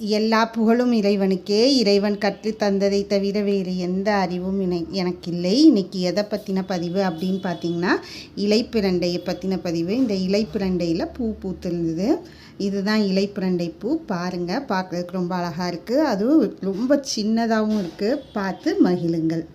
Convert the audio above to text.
எல்லா புகழும் இறைவனுக்கே. இறைவன் கற்று தந்ததை தவிர வேறு எந்த அறிவும் இணை எனக்கு இல்லை இன்றைக்கி எதை பற்றின பதிவு அப்படின்னு பார்த்தீங்கன்னா இலைப்பிரண்டையை பற்றின பதிவு. இந்த இலைப்பிரண்டையில் பூ பூத்திருந்தது. இதுதான் இலைப்பிரண்டை பூ. பாருங்கள் பார்க்குறதுக்கு ரொம்ப அழகாக இருக்குது அதுவும் ரொம்ப சின்னதாகவும் இருக்குது பார்த்து மகிழுங்கள்.